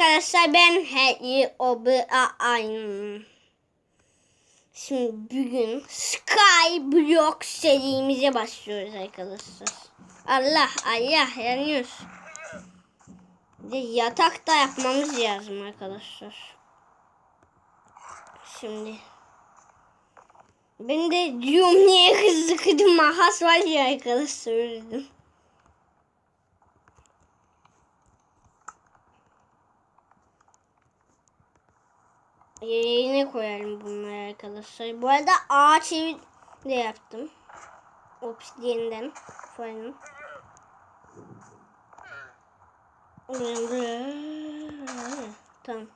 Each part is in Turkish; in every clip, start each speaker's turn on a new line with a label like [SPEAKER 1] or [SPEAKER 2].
[SPEAKER 1] arkadaşlar ben Heli Obi aynı. Şimdi bugün Sky Block serimize başlıyoruz arkadaşlar. Allah Allah yanıyoruz. De yatak da yapmamız lazım arkadaşlar. Şimdi ben de diyorum niye hızlı kırdım mahas var ya arkadaşlar öldüm. Yerine koyalım bunları arkadaşlar. Bu arada ağaç evi de yaptım. Obsidiyenden falan. Tamam.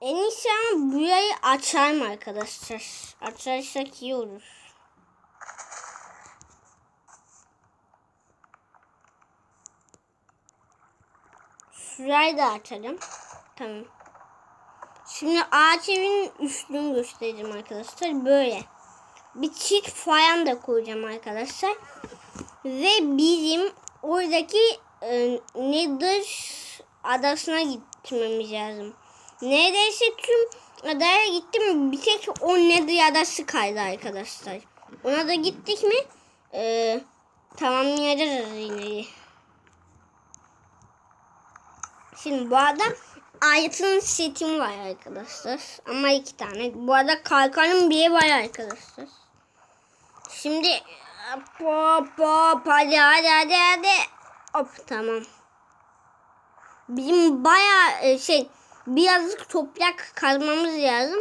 [SPEAKER 1] En iyisi ama burayı açarım arkadaşlar. Açarsak iyi olur. Şurayı da açalım. Tamam. Şimdi ağaç evinin üstünü göstereceğim arkadaşlar. Böyle. Bir çift falan da koyacağım arkadaşlar. Ve bizim oradaki e, Nether adasına gitmemiz lazım. Neredeyse tüm adaya gittim. Bir tek o Nether adası kaldı arkadaşlar. Ona da gittik mi e, tamamlayacağız Şimdi bu arada Ayet'in setim var arkadaşlar. Ama iki tane. Bu arada kalkanın biri var arkadaşlar. Şimdi hop hop hadi hadi hadi hadi. Hop tamam. Bizim baya şey birazcık toprak kazmamız lazım.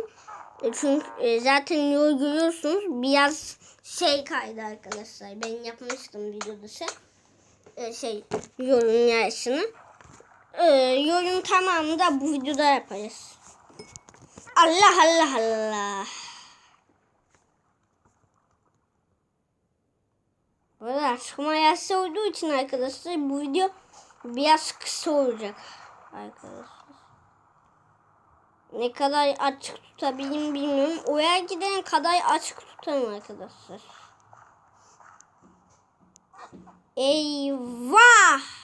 [SPEAKER 1] E, Çünkü e, zaten yol görüyorsunuz. Biraz şey kaydı arkadaşlar. Ben yapmıştım video dışı. E, Şey yolun yarısını e, yorum tamamını da bu videoda yaparız. Allah Allah Allah. Böyle açıklama yazısı olduğu için arkadaşlar bu video biraz kısa olacak arkadaşlar. Ne kadar açık tutabilirim bilmiyorum. Oraya gidene kadar açık tutarım arkadaşlar. Eyvah!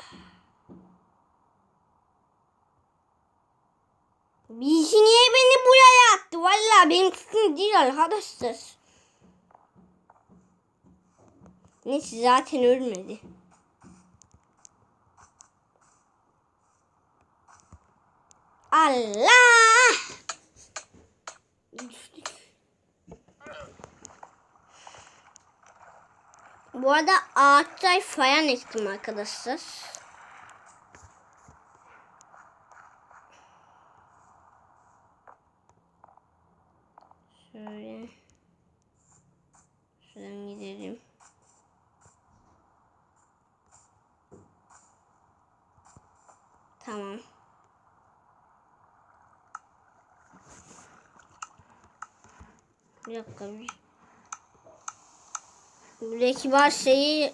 [SPEAKER 1] Değil arkadaşlar. Neyse zaten ölmedi. Allah! Bu arada ağaçlar falan ektim arkadaşlar. Tamam. Bir dakika bir. Buradaki var şeyi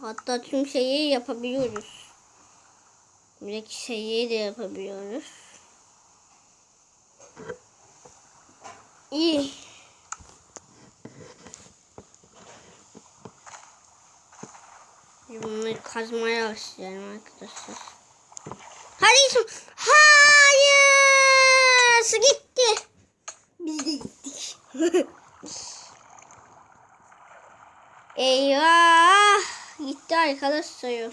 [SPEAKER 1] hatta tüm şeyi yapabiliyoruz. Buradaki şeyi de yapabiliyoruz. İyi. Bunları kazmaya başlayalım arkadaşlar. İsmail. Hayır. Su gitti. Biz de gittik. Eyvah. Gitti arkadaşlar.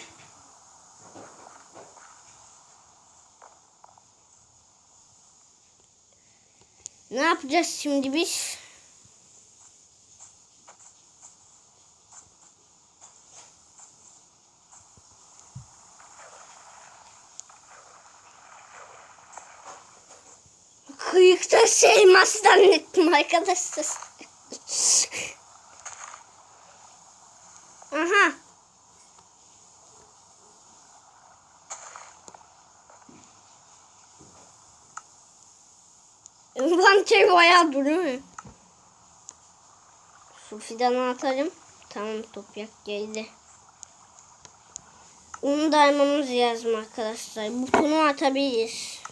[SPEAKER 1] Ne yapacağız şimdi biz? Kıyıkta elmas zannettim arkadaşlar. Aha. Envanter bayağı duruyor. Su fidanı atalım. Tamam toprak geldi. Onu da almamız lazım arkadaşlar. Butonu atabiliriz.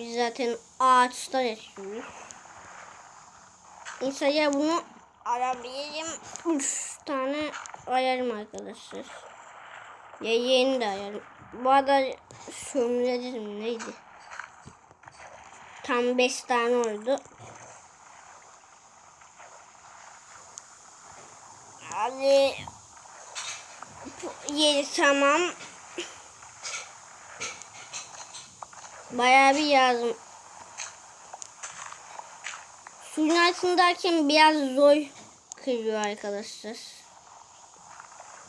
[SPEAKER 1] Biz zaten ağaçta yaşıyoruz. Ya bunu Arabayım. Üç tane ayarım arkadaşlar. Ya yeni de ayarım. Bu arada sömürebilirim neydi? Tam beş tane oldu. Hadi. Yeri tamam. Bayağı bir yazdım. Suyun altındayken biraz zor kırıyor arkadaşlar.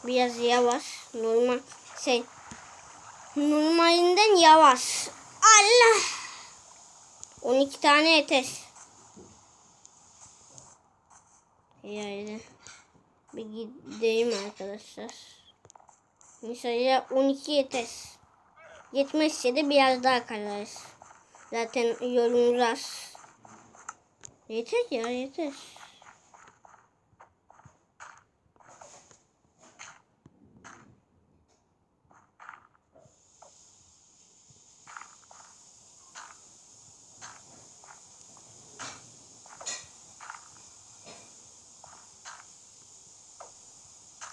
[SPEAKER 1] Biraz yavaş. Normal şey normalinden yavaş. Allah. 12 tane yeter. Yani bir gideyim arkadaşlar. Mesela 12 yeter. Yetmezse de biraz daha kararız. Zaten yolumuz az. Yeter ya yeter.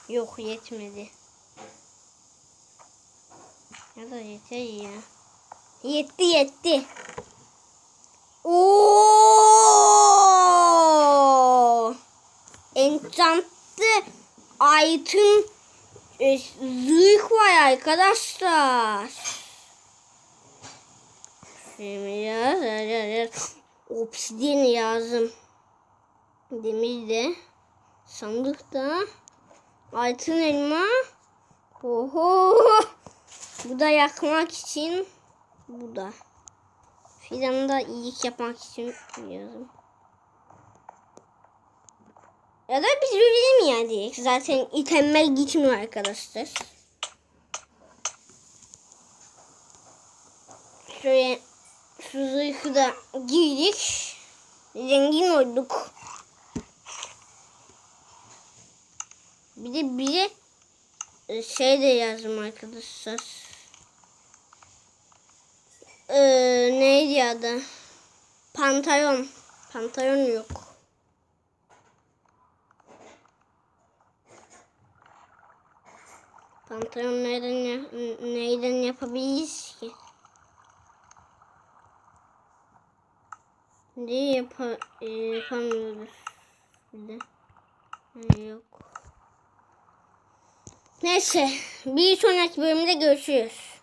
[SPEAKER 1] Yok yetmedi. Ya da yeter ya. Yetti yetti. Oo! Enchantlı item e, zırh var arkadaşlar. Şimdi yaz, yaz, yaz. Obsidian yazdım. Demir de. Sandıkta. Altın elma. Oho. Bu da yakmak için. Bu da. Fidanı da iyilik yapmak için yazdım. Ya da biz ölelim ya diye. Zaten itemler gitmiyor arkadaşlar. Şöyle şu zırhı da giydik. Zengin olduk. Bir de biri e, şey de yazdım arkadaşlar. Ee, neydi adı? Pantayon. Pantayon yok. Pantayon neyden, neyden yapabiliriz ki? Ne yapa, e, yapamıyoruz. Yok. Neyse. Bir sonraki bölümde görüşürüz.